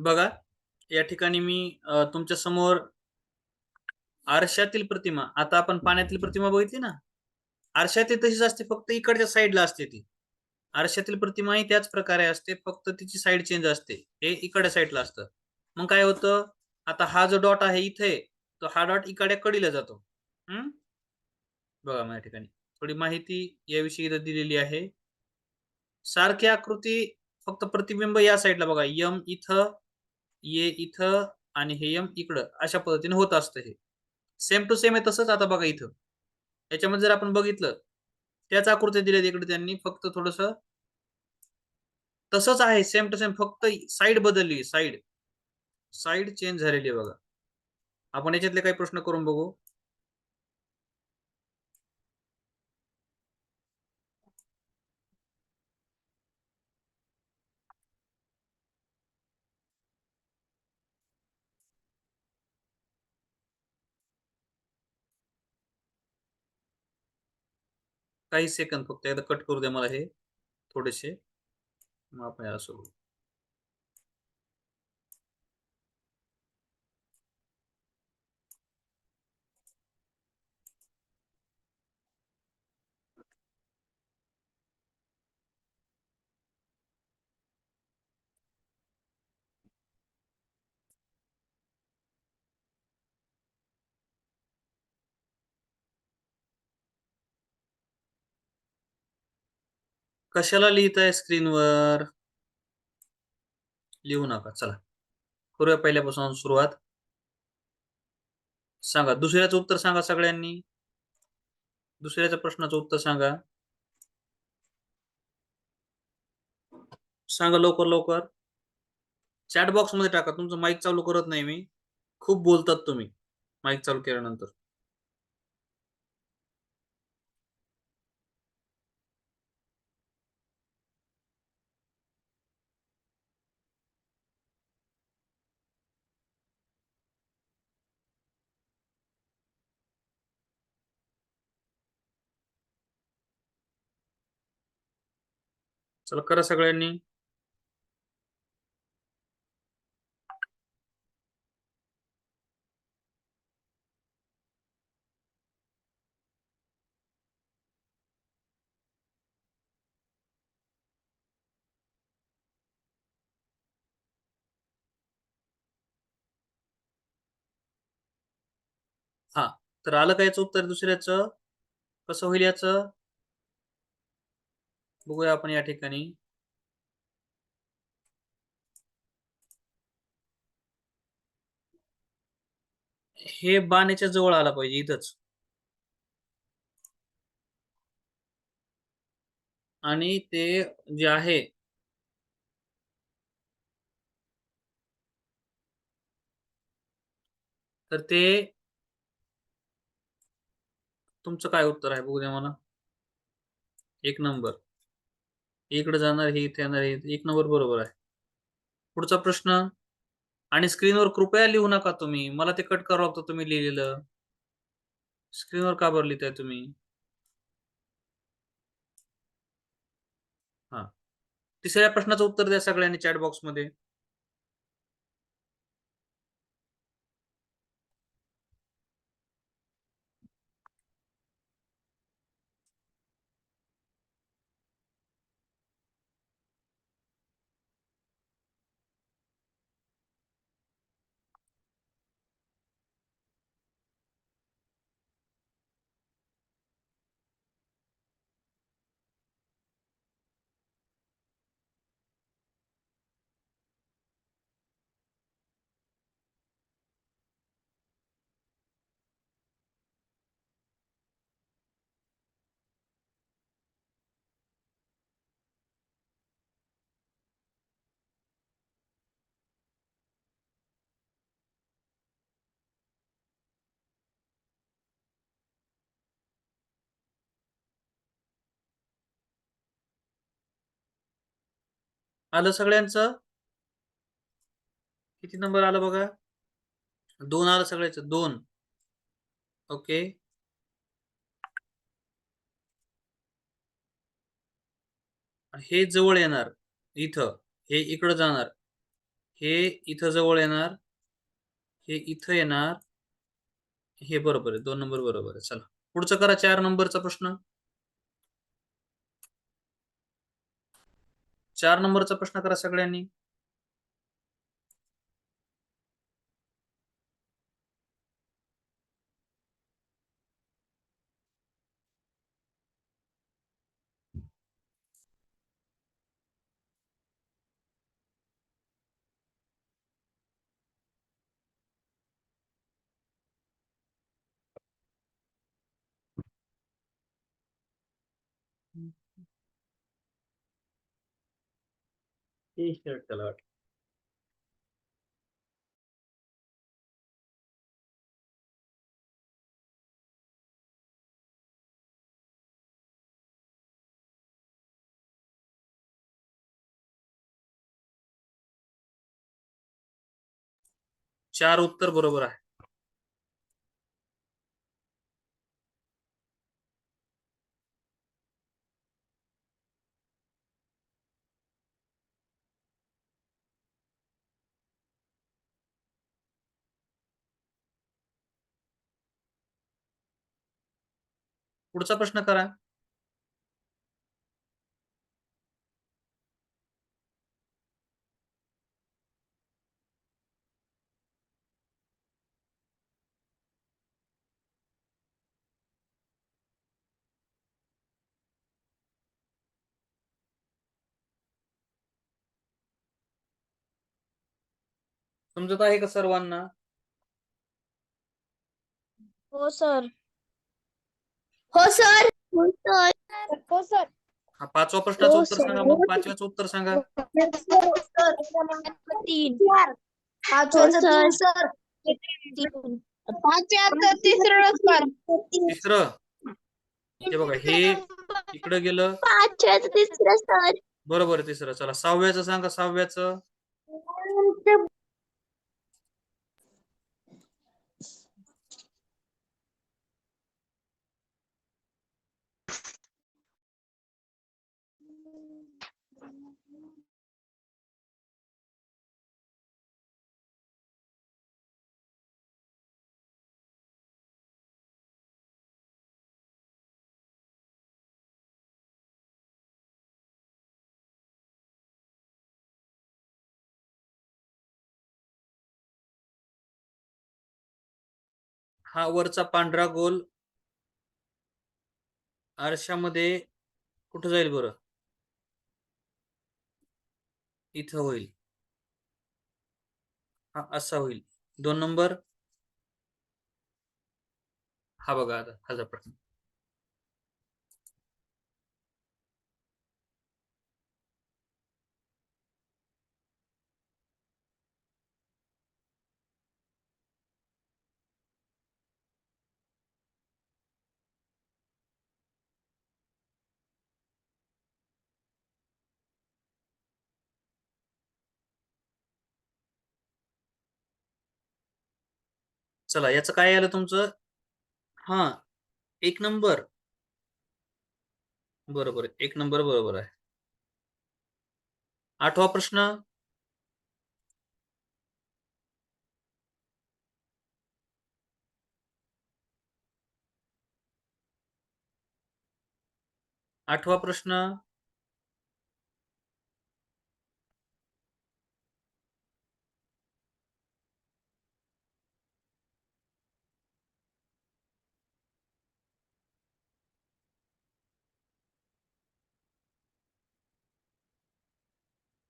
बघा या ठिकाणी मी तुमच्यासमोर आरशातील प्रतिमा आता आपण पाण्यातील प्रतिमा बघितली ना? आरशातील तशीच असते फक्त इकडच्या साईडला असते ती. आरशातील प्रतिमा ही त्याच प्रकारे असते फक्त तिची साईड चेंज असते हे इकडच्या साईडला असतं. मग काय होतं आता हा जो डॉट आहे इथे तो हा डॉट इकडे कडीला जातो. हम्म बघा माझ्या ठिकाणी थोडी माहिती याविषयी इथं दिलेली आहे. सारखी आकृती फक्त प्रतिबिंब या साईडला बघा यम इथं ये इथं आणि हे यम इकडं अशा पद्धतीने होत असतं हे. सेम टू सेम आहे तसंच आता बघा इथं. याच्यामध्ये जर आपण बघितलं त्याच आकृती दिल्यात इकडे त्यांनी फक्त थोडस तसंच आहे सेम टू सेम फक्त साईड बदलली साईड साईड चेंज झालेली आहे बघा. आपण याच्यातले काही प्रश्न करून बघू. काही सेकंद फक्त एकदा कट करू द्या मला हे. थोडेसे. मग आपण याला सोडू कशाला लिहिताय स्क्रीनवर लिहू नका चला. करूया पहिल्यापासून सुरुवात. सांगा दुसऱ्याचं उत्तर सांगा सगळ्यांनी. दुसऱ्याच्या प्रश्नाचं उत्तर सांगा. सांगा लवकर लवकर. चॅट बॉक्समध्ये टाका तुमचं माईक चालू करत नाही मी. खूप बोलतात तुम्ही माईक चालू केल्यानंतर. चला करा सगळ्यांनी. हा तर आलं कायच उत्तर दुसऱ्याचं? कसं होईल याचं? बघूया आपण या ठिकाणी. हे बाण्याच्या जवळ आला पाहिजे इथंच. आणि ते जे आहे तर ते तुमचं काय उत्तर आहे? बघू द्या मला. एक नंबर. इकडे जाणार हे इथे येणार हे एक नंबर बरोबर आहे. पुढचा प्रश्न आणि स्क्रीनवर कृपया लिहू नका तुम्ही. मला ते कट करावं लागतं तुम्ही लिहिलेलं. स्क्रीनवर का बरं लिहिताय तुम्ही? हा. तिसऱ्या प्रश्नाचं उत्तर द्या सगळ्यांनी चॅट बॉक्स आलं सगळ्यांचं? किती नंबर आलं बघा? दोन आलं सगळ्याचं दोन. ओके हे जवळ येणार इथं. हे इकडं जाणार. हे इथं जवळ येणार. हे इथं येणार. हे बरोबर आहे दोन नंबर बरोबर आहे. चला. पुढचं करा चार नंबरचा प्रश्न. चार नंबरचा प्रश्न करा सगळ्यांनी. Ich शर्ट त्याला चार उत्तर बरोबर आहे पुढचा प्रश्न करा. समजत आहे का सर्वांना? हो सर. हो सर. हो सर. हो सर. हा पाचवा प्रश्नाचं हो, उत्तर. सांगा मग. पाचव्याचं उत्तर सांगा. तीन. पाचव्याचं तीन सर. पाचव्याचं तिसरं सर तिसरं. हे बघा हे इकडं गेलं. पाचव्याचं तिसरं सर. बरोबर आहे तिसरं. चला सहाव्याचं सांगा सहाव्याचं हा वरचा पांढरा गोल आरशामध्ये कुठं जाईल बरं? इथं होईल. हा असा होईल. दोन नंबर. हा बघा आता हा प्रश्न. चला याचं काय आलं तुमचं? हा एक नंबर. बरोबर एक नंबर बरोबर आहे. आठवा प्रश्न. आठवा प्रश्न.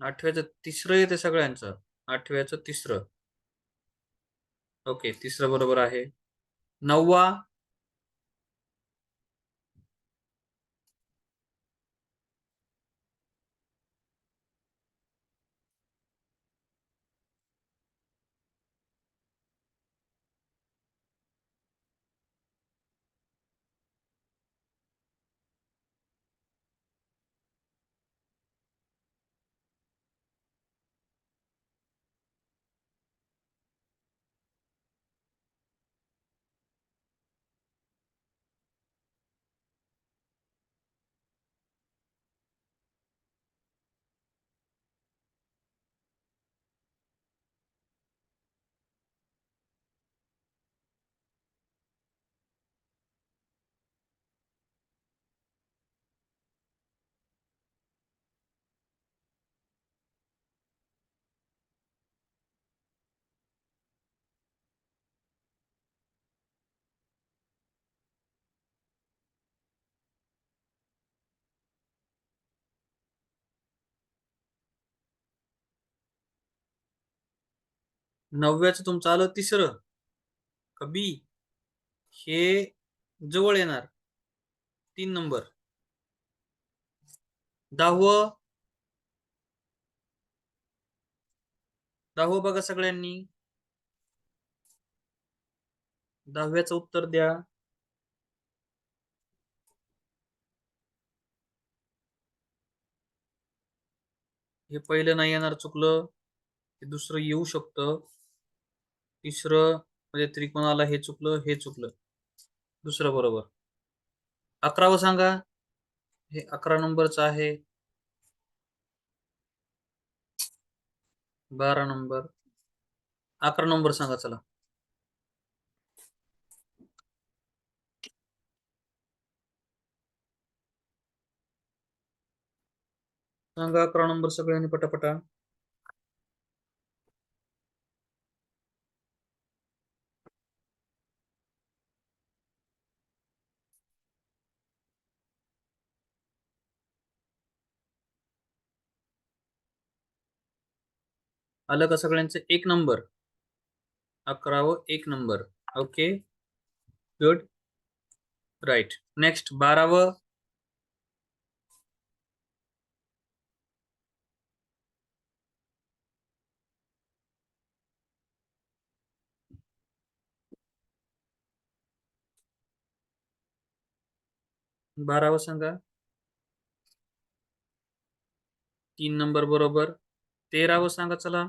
आठव्याचं तिसरं येते सगळ्यांचं. आठव्याचं तिसरं. ओके तिसरं बरोबर आहे. नववा नवव्याचं तुमचं आलं तिसरं. का बी हे जवळ येणार. तीन नंबर. दहावं. दहावं बघा सगळ्यांनी. दहाव्याचं उत्तर द्या. हे पहिलं नाही येणार चुकलं. हे दुसरं येऊ शकतं. तिसरं म्हणजे त्रिकोणाला हे चुकलं हे चुकलं. दुसरं बरोबर. अकरावं सांगा. हे अकरा नंबरचं आहे. बारा नंबर. अकरा नंबर सांगा चला. सांगा अकरा नंबर सगळ्यांनी पटापटा. आलं का सगळ्यांचं? एक नंबर. अकरावं एक number. Okay. Good right next बारावं बारावं सांगा. तीन नंबर बरोबर. तेरावं सांगा चला.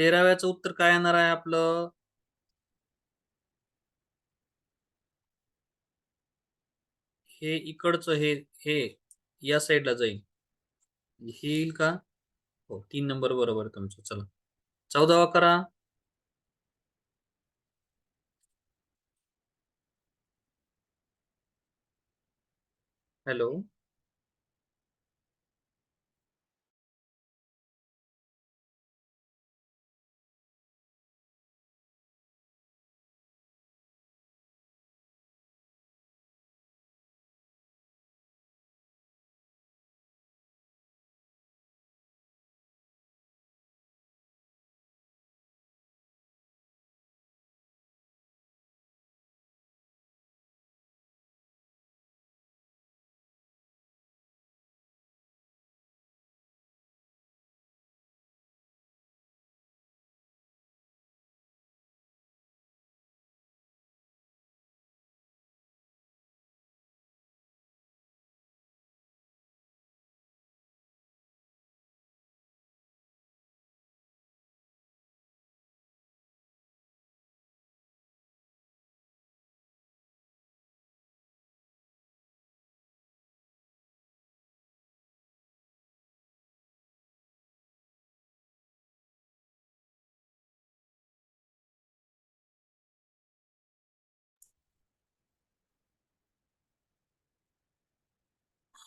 तेराव्याचं उत्तर काय येणार आहे आपलं? हे इकडचं हे हे या साईडला जाईल. हे येईल का? हो तीन नंबर बरोबर तुमचं. चला. चौदावा करा. हॅलो.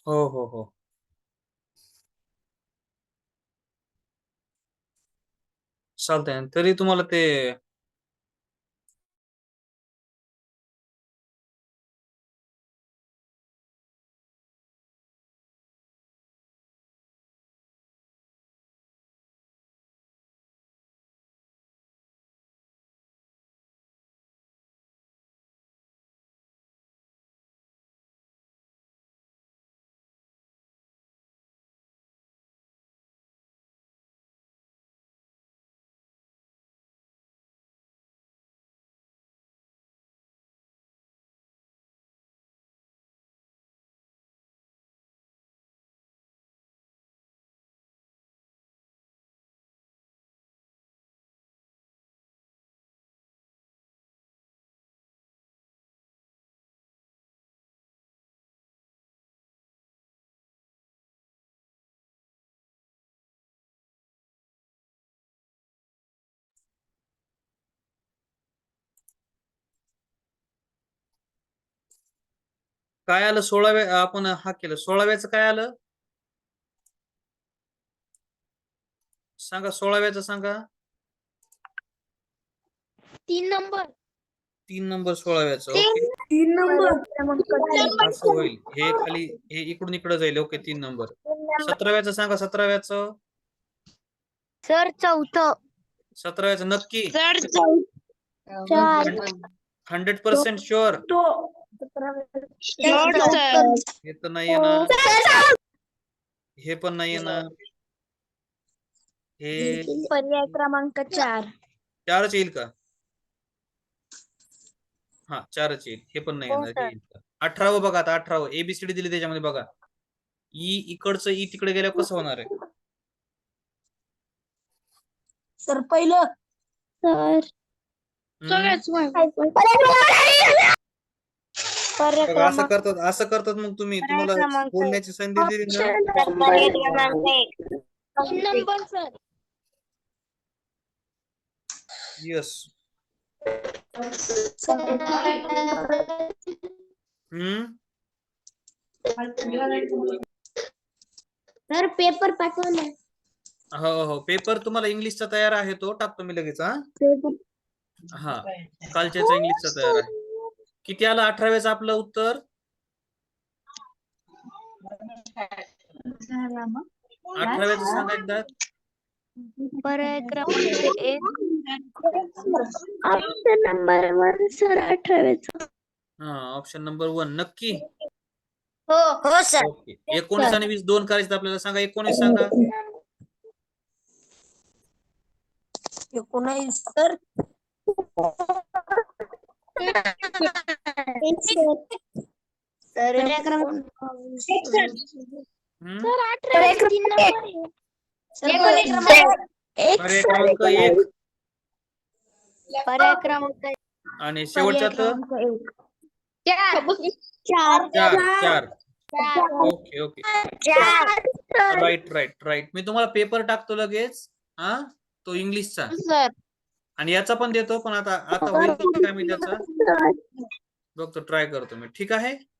हो हो हो. चालतंय. तरी तुम्हाला ते काय आलं? सोळाव्या आपण हा केलं. सोळाव्याचं काय आलं? सांगा सोळाव्याचं सांगा. तीन नंबर. तीन नंबर सोळाव्याचं तीन. ओके. तीन नंबर. असं होईल. हे खाली हे इकडून इकडे जाईल ओके तीन नंबर. सतराव्याचं सांगा सतराव्याचं. सर चौथं. सतराव्याचं नक्की. हंड्रेड पर्सेंट शुअर हे तर नाही येणार. हे पण नाही येणार. हे पर्याय क्रमांक चार. चारच येईल का? हा चारच येईल. हे पण नाही हो, येणार. हे येईल का? अठरावं बघा आता अठरावं. एबीसीडी दिली त्याच्यामध्ये बघा. ई इकडचं ई तिकडे गेल्यावर कसं होणार आहे? सर पहिलं. सर. हम्म? बघा, असं करतात असं करतात मग तुम्ही. तुम्हाला. बोलण्याची संधी दिली ना? पर्याय क्रमांक एक तीन number sir yes hmm sir paper पाठवा ना हो हो. पेपर तुम्हाला इंग्लिशचा तयार आहे तो. टाकतो मी लगेच हा. हा. कालच्याच इंग्लिशचा तयार आहे. किती आलं? अठराव्याचं आपलं उत्तर? अठराव्याचं सांगा एकदा. नंबर वन सर अठराव्याचा हा ऑप्शन नंबर वन नक्की? हो. हो सर ओके एकोणीस आणि वीस दोन करायचे आपल्याला. सांगा एकोणीस सांगा. एकोणावीस तर पर्याय क्रमांक आणि शेवटचा तर चार. चार चार चार ओके ओके चार राईट राईट राईट मी तुम्हाला पेपर टाकतो लगेच हा? तो इंग्लिशचा सर आणि याचा पण देतो पण आता आता होईल की काय मी त्याचा? बघतो ट्राय करतो मी. ठीक आहे?